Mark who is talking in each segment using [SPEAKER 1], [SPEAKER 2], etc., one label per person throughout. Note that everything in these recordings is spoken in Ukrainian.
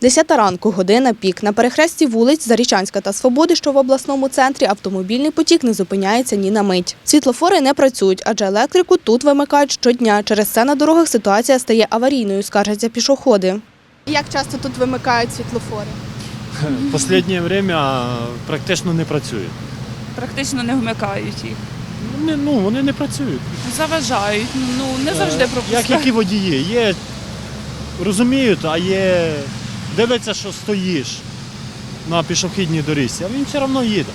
[SPEAKER 1] Десята ранку, година пік. На перехресті вулиць Зарічанська та Свободи, що в обласному центрі, автомобільний потік не зупиняється ні на мить. Світлофори не працюють, адже електрику тут вимикають щодня. Через це на дорогах ситуація стає аварійною, скаржаться пішоходи. Як часто тут вимикають світлофори?
[SPEAKER 2] Останнє время практично не працюють.
[SPEAKER 3] практично не вмикають їх.
[SPEAKER 2] Вони, ну, вони не працюють.
[SPEAKER 3] Заважають, ну не завжди
[SPEAKER 2] Е,
[SPEAKER 3] пропускають.
[SPEAKER 2] Як які водії. Є розуміють, а є дивляться, що стоїш на пішохідній доріжці, а він все одно їде.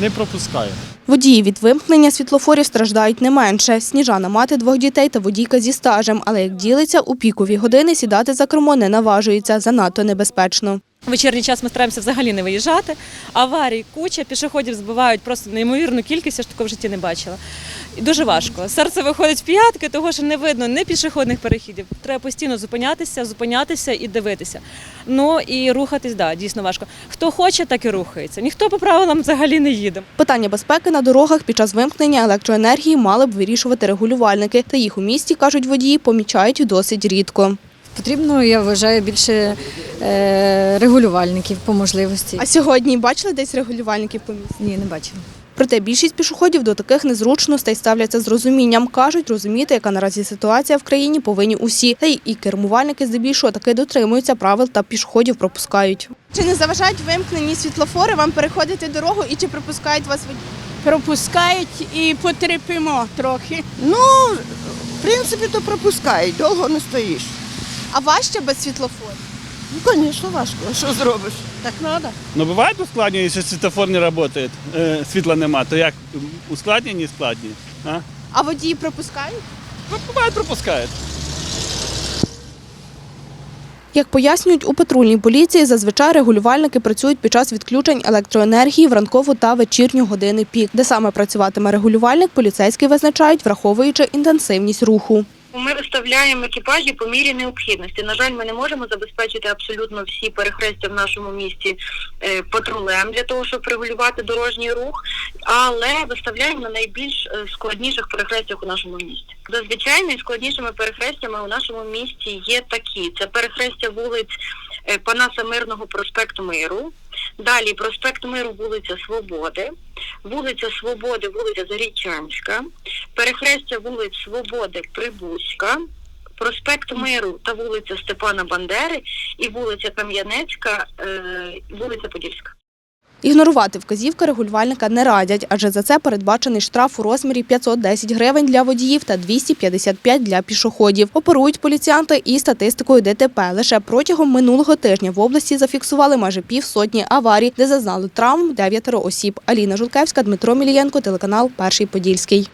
[SPEAKER 2] Не пропускає.
[SPEAKER 1] Водії від вимкнення світлофорів страждають не менше. Сніжана мати двох дітей та водійка зі стажем. Але як ділиться, у пікові години сідати за кермо не наважується. Занадто небезпечно.
[SPEAKER 4] В вечірній час ми стараємося взагалі не виїжджати. Аварій куча, пішоходів збивають просто неймовірну кількість, я ж такого в житті не бачила. І дуже важко. Серце виходить в п'ятки, того що не видно ні пішохідних перехідів. Треба постійно зупинятися, зупинятися і дивитися. Ну і рухатись, да, дійсно важко. Хто хоче, так і рухається. Ніхто по правилам взагалі не їде.
[SPEAKER 1] Питання безпеки на дорогах під час вимкнення електроенергії мали б вирішувати регулювальники. Та їх у місті, кажуть водії, помічають досить рідко.
[SPEAKER 5] Потрібно, я вважаю, більше е, регулювальників по можливості.
[SPEAKER 1] А сьогодні бачили десь регулювальників по місту?
[SPEAKER 5] Ні, не бачила.
[SPEAKER 1] Проте більшість пішоходів до таких незручностей ставляться з розумінням. Кажуть, розуміти, яка наразі ситуація в країні повинні усі. Та й і кермувальники здебільшого таки дотримуються правил та пішоходів пропускають. Чи не заважають вимкнені світлофори вам переходити дорогу і чи пропускають вас
[SPEAKER 6] пропускають і потерпимо трохи.
[SPEAKER 7] Ну, в принципі, то пропускають, довго не стоїш.
[SPEAKER 1] А важче без світлофорів?
[SPEAKER 7] Ну, звісно, важко. Що зробиш? Так треба.
[SPEAKER 8] Ну бывает ускладнення, якщо світофор не працює, е, світла нема, то як ускладнення, не складнення? А?
[SPEAKER 1] А водії пропускають?
[SPEAKER 8] Ну, буває, пропускають.
[SPEAKER 1] Як пояснюють у патрульній поліції, зазвичай регулювальники працюють під час відключень електроенергії в ранкову та вечірню години пік. Де саме працюватиме регулювальник, поліцейські визначають, враховуючи інтенсивність руху.
[SPEAKER 9] Ми виставляємо екіпажі по мірі необхідності. На жаль, ми не можемо забезпечити абсолютно всі перехрестя в нашому місті е, патрулем для того, щоб регулювати дорожній рух, але виставляємо на найбільш е, складніших перехрестях у нашому місті. Зазвичай найскладнішими перехрестями у нашому місті є такі: це перехрестя вулиць е, Панаса Мирного проспекту Миру. Далі проспект Миру, вулиця Свободи, вулиця Свободи, вулиця Зарічанська, перехрестя вулиць Свободи, Прибузька, проспект Миру та вулиця Степана Бандери. І вулиця Кам'янецька, е, вулиця Подільська.
[SPEAKER 1] Ігнорувати вказівки регулювальника не радять, адже за це передбачений штраф у розмірі 510 гривень для водіїв та 255 для пішоходів. Оперують поліціянти і статистикою ДТП. Лише протягом минулого тижня в області зафіксували майже півсотні аварій, де зазнали травм дев'ятеро осіб. Аліна Жулкевська, Дмитро Мілієнко, телеканал Перший Подільський.